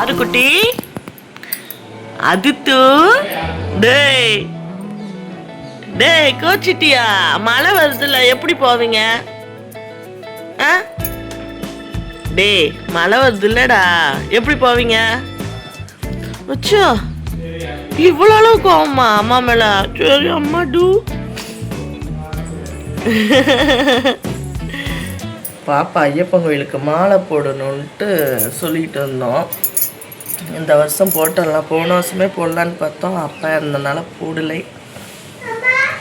ஆறுக்குட்டி அதித்து டேய் டேய் கோச்சிட்டியா? மழை வருதுல்ல எப்படி போவீங்க? ஆ? டேய் மழை வருதுல்லடா எப்படி போவீங்க? அச்சோ இவ்வளோ அளவு கோவமா அம்மா மேல? சரி அம்மா டூ. பாப்பா ஐயப்பன் கோயிலுக்கு மாலை போடணுன்ட்டு சொல்லிட்டு இருந்தோம். இந்த வருஷம் போட்டுடலாம் போன வருஷமே போடலான்னு பார்த்தோம். அப்பா இருந்தனால போடலை.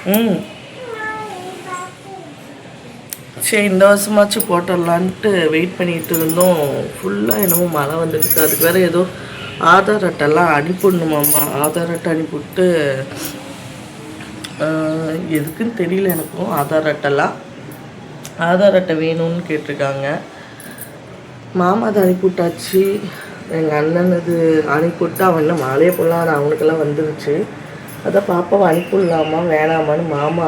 ம். சரி இந்த வருஷமாச்சும் போட்டுடலான்ட்டு வெயிட் பண்ணிட்டு இருந்தோம். ஃபுல்லாக என்னமோ மழை வந்துருக்கு அதுக்கு வேறு ஏதோ ஆதார் அட்டெல்லாம் அனுப்பிடணுமாம்மா. ஆதார் அட்டை அனுப்பிவிட்டு எதுக்குன்னு தெரியல எனக்கும். ஆதார் அட்டெல்லாம் ஆதார் அட்டை வேணும்னு கேட்டிருக்காங்க. மாமா அதை அனுப்பிவிட்டாச்சு. எங்கள் அண்ணன் அனுப்பி அனுப்பிவிட்டு அவன் இன்னும் மாலையே போடலாம் அவனுக்கெல்லாம் வந்துருச்சு. அதான் பாப்பாவை அனுப்பிவிடலாமா வேணாமான்னு மாமா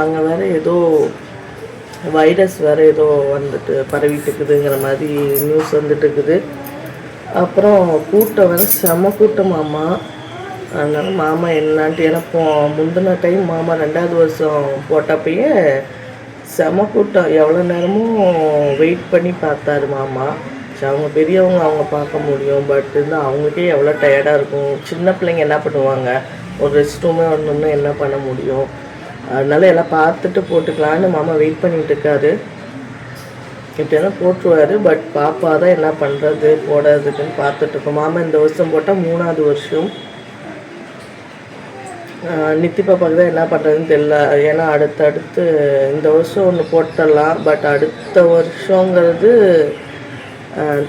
அங்கே வேறு ஏதோ வைரஸ் வேறு ஏதோ வந்துட்டு பரவிட்டு இருக்குதுங்கிற மாதிரி நியூஸ் வந்துட்டு இருக்குது அப்புறம் கூட்டம் வேறு செம கூட்டமாமா அதனால் மாமா என்னான்ட்டு ஏன்னா போ முந்தின டைம் மாமா ரெண்டாவது வருஷம் போட்டப்பயே செம கூட்டம். எவ்வளோ நேரமும் வெயிட் பண்ணி பார்த்தாரு மாமா. சரி அவங்க பெரியவங்க அவங்க பார்க்க முடியும். பட் வந்து அவங்களுக்கே எவ்வளோ டயர்டாக இருக்கும். சின்ன பிள்ளைங்க என்ன பண்ணுவாங்க? ஒரு ரெஸ்ட் ரூமே வரணும்னா என்ன பண்ண முடியும்? அதனால எல்லாம் பார்த்துட்டு போட்டுக்கலான்னு மாமா வெயிட் பண்ணிகிட்டு இருக்காரு. இப்படியெல்லாம் போட்டுருவாரு. பட் பாப்பா தான் என்ன பண்ணுறது போடாததுக்குன்னு பார்த்துட்டு இருக்கோம். மாமா இந்த வருஷம் போட்டால் மூணாவது வருஷம். நித்தி பாப்பாக்கு தான் என்ன பண்ணுறதுன்னு தெரியல. ஏன்னா அடுத்தடுத்து இந்த வருஷம் ஒன்று போட்டுடலாம் பட் அடுத்த வருஷங்கிறது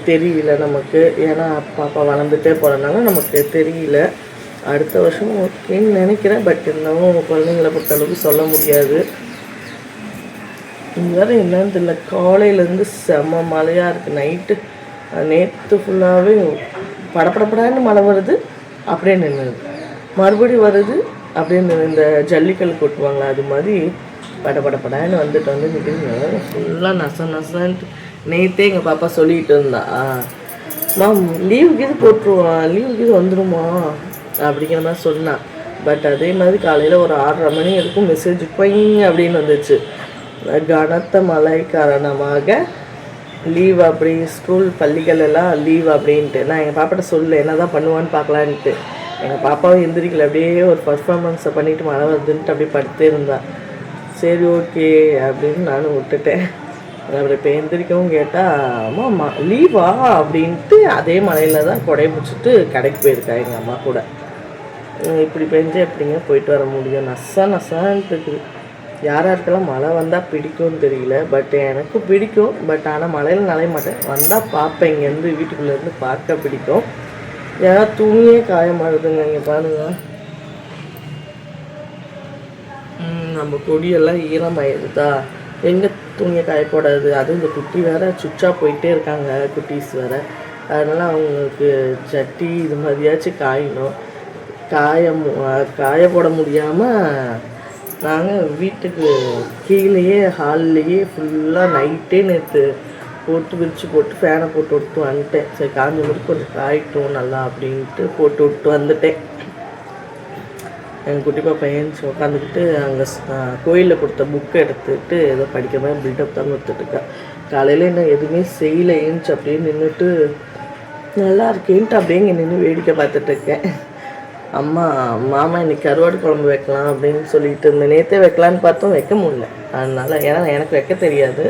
தெரியல நமக்கு. ஏன்னா பாப்பா வளர்ந்துட்டே போகிறனால நமக்கு தெரியல. அடுத்த வருஷம் ஓகேன்னு நினைக்கிறேன் பட் இருந்தாலும் குழந்தைங்கள பொறுத்தளவுக்கு சொல்ல முடியாது. இந்த வேறு என்னன்னு தெரியல. காலையிலேருந்து செம மழையாக இருக்குது நைட்டு நேற்று ஃபுல்லாகவே படப்படப்படான்னு மழை வருது அப்படியே நின்றுது மறுபடியும் வருது அப்படியே இந்த ஜல்லிக்கல் கொட்டுவாங்களா அது மாதிரி படபடப்படான்னு வந்துட்டு வந்து நிற்குது ஃபுல்லாக நச நசன்ட்டு. நேற்றே எங்கள் பாப்பா சொல்லிட்டு இருந்தா மேம் லீவுக்கு இது போட்டுருவான் லீவுக்கு இது வந்துடுமா அப்படிங்கிற மாதிரி சொன்னான் பட் அதே மாதிரி காலையில் ஒரு ஆறரை மணி இருக்கும் மெசேஜ் பையன் அப்படின்னு வந்துச்சு. கனத்த மழை காரணமாக லீவ் அப்படி ஸ்கூல் பள்ளிகள் எல்லாம் லீவ் அப்படின்ட்டு. நான் எங்கள் பாப்பாட்ட சொல்ல என்ன தான் பண்ணுவான்னு பார்க்கலான்ட்டு எங்கள் பாப்பாவும் எந்திரிக்கல அப்படியே ஒரு பர்ஃபார்மன்ஸை பண்ணிட்டு மழை வருதுன்ட்டு அப்படியே படுத்தே இருந்தாள் சரி ஓகே அப்படின்னு நானும் விட்டுட்டேன். அப்புறம் இப்போ எந்திரிக்கவும் கேட்டால் அம்மா லீவா அப்படின்ட்டு அதே மலையில் தான் கொடை முடிச்சுட்டு கடைக்கு போயிருக்கா எங்கள் அம்மா கூட. இப்படி பெஞ்சு எப்படிங்க போயிட்டு வர முடியும்? நசா நசான்ட்டு இருக்குது. யார் யாருக்கெல்லாம் மழை வந்தால் பிடிக்கும்னு தெரியல பட் எனக்கு பிடிக்கும். பட் ஆனால் மழையில் நலைய மாட்டேன். வந்தால் பார்ப்பேன். இங்கேருந்து வீட்டுக்குள்ளேருந்து பார்க்க பிடிக்கும். ஏன்னா துணியே காயமாடுதுங்க இங்கே பாருங்க ம், நம்ம கொடியெல்லாம் ஈரமாயிருதா? எங்கே துணியை காய போடாது அதுவும் இந்த குட்டி வேற சுச்சா போயிட்டே இருக்காங்க குட்டீஸ் வேற. அதனால் அவங்களுக்கு சட்டி இது மாதிரியாச்சும் காயணும். காய மு- காய போட முடியாமல் நாங்கள் வீட்டுக்கு கீழேயே ஹால்லையே ஃபுல்லாக நைட்டே நேற்று போட்டு விரித்து போட்டு ஃபேனை போட்டு விட்டு வந்துட்டேன். சரி காஞ்ச முடிச்சு கொஞ்சம் காயிட்டோம் நல்லா அப்படின்ட்டு போட்டு விட்டு வந்துட்டேன். எங்கள் குட்டி பாப்பா உட்காந்துக்கிட்டு அங்கே கோயிலில் கொடுத்த புக்கை எடுத்துக்கிட்டு ஏதோ படிக்கிற மாதிரி பில்டப் தான் கொடுத்துட்ருக்கா காலையில் என்ன எதுவுமே செய்யல ஏஞ்சி அப்படின்னு நின்றுட்டு நல்லா இருக்கேன்ட்டு அப்படியே இங்கே நின்று வேடிக்கை பார்த்துட்டு இருக்கேன். அம்மா மாமா இன்னைக்கு கருவாடு குழம்பு வைக்கலாம் அப்படின்னு சொல்லிட்டு இருந்தேன். நேற்றே வைக்கலான்னு பார்த்தோம் வைக்க முடியல. அதனால் ஏன்னா எனக்கு வைக்க தெரியாது.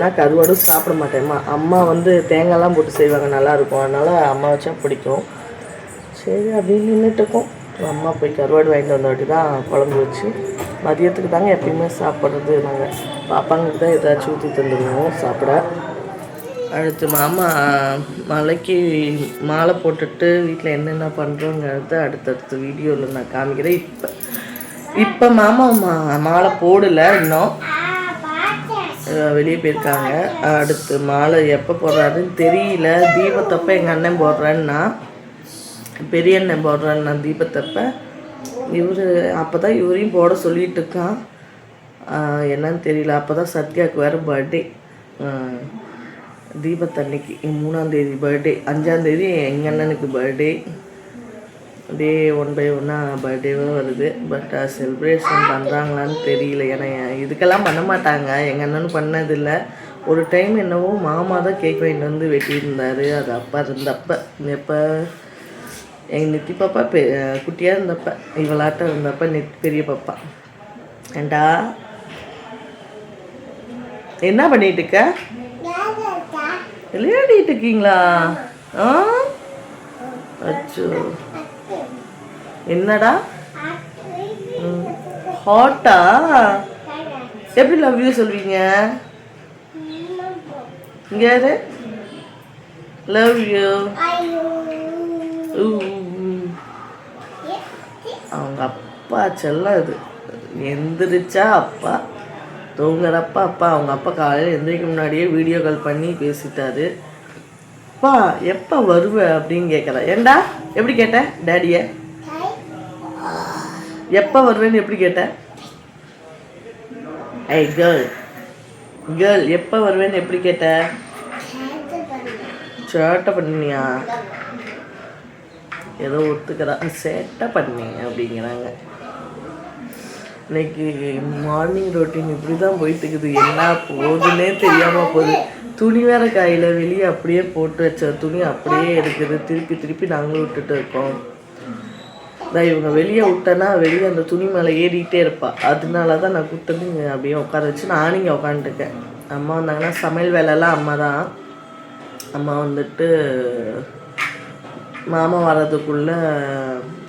நான் கருவாடும் சாப்பிட மாட்டேம்மா. அம்மா வந்து தேங்காய்லாம் போட்டு செய்வாங்க நல்லாயிருக்கும் அதனால் அம்மா வச்சா பிடிக்கும். சரி அப்படின்னு நின்றுட்டு இருக்கோம். அம்மா போய் கருவாடு வாங்கிட்டு வந்த வாட்டி தான் குழம்பு வச்சு மதியத்துக்கு தாங்க எப்பயுமே சாப்பிட்றது நாங்கள் பாப்பாங்களுக்கு தான் ஏதாச்சும் ஊற்றி தந்துடுவோம் சாப்பிட. அடுத்து மாமா மலைக்கு மாலை போட்டுட்டு வீட்டில் என்னென்ன பண்ணுறோங்கிறத அடுத்தடுத்த வீடியோவில் நான் காமிக்கிறேன். இப்போ இப்போ மாமா மா மாலை போடலை இன்னும். வெளியே போயிருக்காங்க. அடுத்து மாலை எப்போ போடுறாருன்னு தெரியல. தீபத்தப்போ எங்கள் அண்ணன் போடுறேன்னா பெரிய அண்ணன் நான் தீபத்தப்ப. இவர் அப்போ தான் இவரையும் போட சொல்லிட்டு இருக்கான். என்னன்னு தெரியல. அப்போ தான் சத்யாவுக்கு வேறு பர்த்டே தீபத்தன்னைக்கு மூணாந்தேதி பர்த்டே அஞ்சாந்தேதி எங்கள் அண்ணனுக்கு பர்த்டே டே ஒன் பை ஒன்னாக பர்த்டேவே வருது. பட் செலிப்ரேஷன் பண்ணுறாங்களான்னு தெரியல. ஏன்னா இதுக்கெல்லாம் பண்ண மாட்டாங்க. எங்கள் அண்ணனும் பண்ணதில்லை. ஒரு டைம் என்னவோ மாமா தான் கேக் வாங்கிட்டு வந்து வெட்டியிருந்தார். அது அப்பா இருந்தப்போ. எப்போ? எங்கள் நித்தி பாப்பா பெ குட்டியாக இருந்தப்ப இவளாட்டம் இருந்தப்ப நெத் பெரிய பாப்பா. ஏண்டா? என்ன பண்ணிட்டு இருக்க? விளையாடிட்டு இருக்கீங்களா? ஆ? அச்சோ. என்னடா? ஹாட்டா? எப்படி லவ் யூ சொல்வீங்க? இங்கே லவ் யூ. அவங்க அப்பா செல்லம் இது எந்திரிச்சா அப்பா தூங்குறப்ப அப்பா. அவங்க அப்பா காலையில் எந்திரிக்க முன்னாடியே வீடியோ கால் பண்ணி பேசிட்டாரு. அப்பா எப்போ வருவ அப்படின்னு கேட்குறா ஏண்டா? எப்படி கேட்டேன் டேடிய எப்போ வருவேன்னு எப்படி கேட்டேன் ஐ கேர்ள் கேர்ள் எப்போ வருவேன்னு எப்படி கேட்ட? சேட்டை பண்ணியா? ஏதோ ஒத்துக்கிறா. சேட்டை பண்ணேன் அப்படிங்கிறாங்க. இன்னைக்கு மார்னிங் ரொட்டீன் இப்படி தான் போயிட்டு இருக்குது என்ன போகுதுன்னே தெரியாமல் போகுது. துணி வேற காயில் வெளியே அப்படியே போட்டு வச்ச துணி அப்படியே இருக்குது திருப்பி திருப்பி நாங்களும் விட்டுட்டு இருக்கோம். நான் இவங்க வெளியே விட்டேன்னா வெளியே அந்த துணி மேலே ஏறிட்டே இருப்பா. அதனால தான் நான் கூப்பிட்டு இங்கே அப்படியே உட்கார வச்சு நானும் இங்கே உட்காந்துருக்கேன். அம்மா வந்தாங்கன்னா சமையல் வேலைலாம் அம்மா தான் அம்மா வந்துட்டு மாமா வர்றதுக்குள்ளே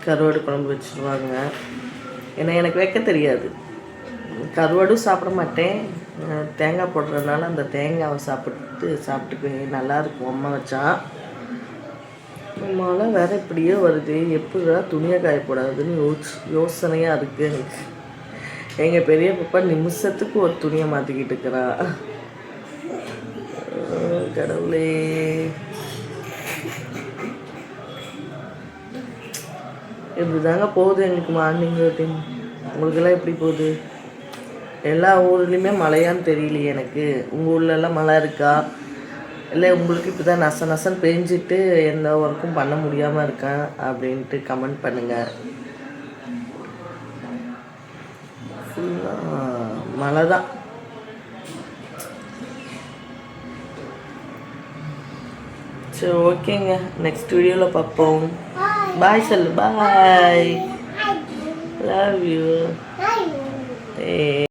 கருவாடு குழம்பு வச்சுருவாங்க. ஏன்னா எனக்கு வைக்க தெரியாது. கருவாடும் சாப்பிட மாட்டேன். தேங்காய் போடுறதுனால அந்த தேங்காவை சாப்பிட்டு சாப்பிட்டுக்குவேன் நல்லாயிருக்கும் அம்மா வச்சா. மழை வேற இப்படியே வருது. எப்படிடா துணியை காயப்படாதுன்னு யோசி யோசனையாக இருக்குது எனக்கு. எங்கள் பெரிய பாப்பா நிமிஷத்துக்கு ஒரு துணியை மாற்றிக்கிட்டு இருக்கிறா. கடவுளே. இப்படி தாங்க போகுது எங்களுக்கு மார்னிங் ரொட்டீன் உங்களுக்கெல்லாம் எப்படி போகுது? எல்லா ஊர்லேயுமே மழையான்னு தெரியலையே எனக்கு. உங்கள் ஊர்லெல்லாம் மழை இருக்கா? இல்லை உங்களுக்கு இப்போ தான் நச நசன்னு பெஞ்சிட்டு எந்த ஒர்க்கும் பண்ண முடியாமல் இருக்கேன் அப்படின்ட்டு கமெண்ட் பண்ணுங்கள் ஃபுல்லாக மழை தான். சரி ஓகேங்க. நெக்ஸ்ட் வீடியோவில் பார்ப்போம். பாய் சொல்லு பாய் லவ் யூ ஏ